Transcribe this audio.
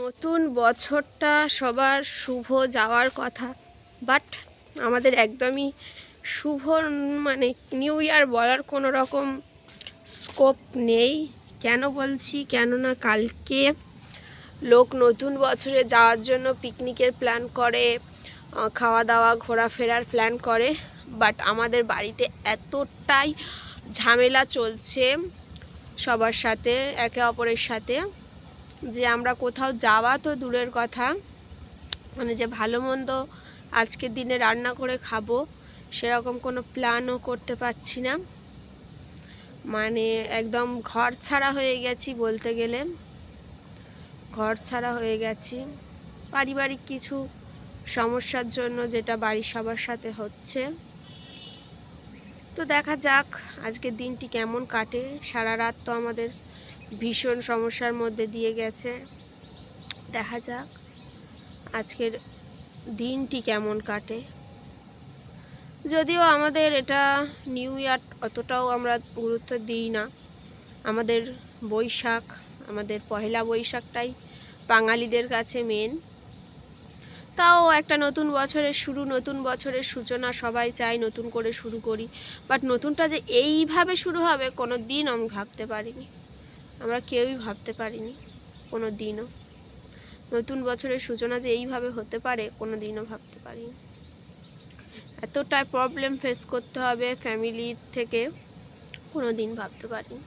নতুন বছরটা সবার শুভ যাওয়ার কথা বাট আমাদের একদমই শুভ মানে নিউ ইয়ার বলার কোনো রকম স্কোপ নেই। কেন বলছি? কেননা কালকে লোক নতুন বছরে যাওয়ার জন্য পিকনিকের প্ল্যান করে খাওয়া দাওয়া ঘোরাফেরার প্ল্যান করে বাট আমাদের বাড়িতে এতটাই ঝামেলা চলছে সবার সাথে, একে অপরের সাথে। যে আমরা কোথাও যাওয়া তো দূরের কথা। মানে যে ভালো মন্দ আজকের দিনে রান্না করে খাব, সেরকম কোনো প্ল্যানও করতে পারছি না। মানে একদম ঘর ছাড়া হয়ে গেছি বলতে গেলে। ঘর ছাড়া হয়ে গেছি। পারিবারিক কিছু সমস্যার জন্য যেটা বাড়ির সবার সাথে হচ্ছে। তো দেখা যাক আজকের দিনটি কেমন কাটে। সারা রাত তো আমাদের ভীষণ সমস্যার মধ্যে দিয়ে গেছে। দেখা যাক আজকের দিনটি কেমন কাটে। যদিও আমাদের এটা নিউ ইয়ার অতটাও আমরা গুরুত্ব দিই না। আমাদের বৈশাখ, আমাদের পহেলা বৈশাখটাই বাঙালিদের কাছে মেন তাও একটা নতুন বছরের শুরু, নতুন বছরের সূচনা সবাই চায় নতুন করে শুরু করি। বাট নতুনটা যে এইভাবে শুরু হবে কোনো দিন আমি ভাবতে পারিনি। আমরা কেউই ভাবতে পারিনি কোনো দিনও নতুন বছরের সূচনা যে এইভাবে হতে পারে কোনো দিনও ভাবতে পারিনি। এতটা প্রবলেম ফেস করতে হবে ফ্যামিলির থেকে কোনো দিন ভাবতে পারিনি।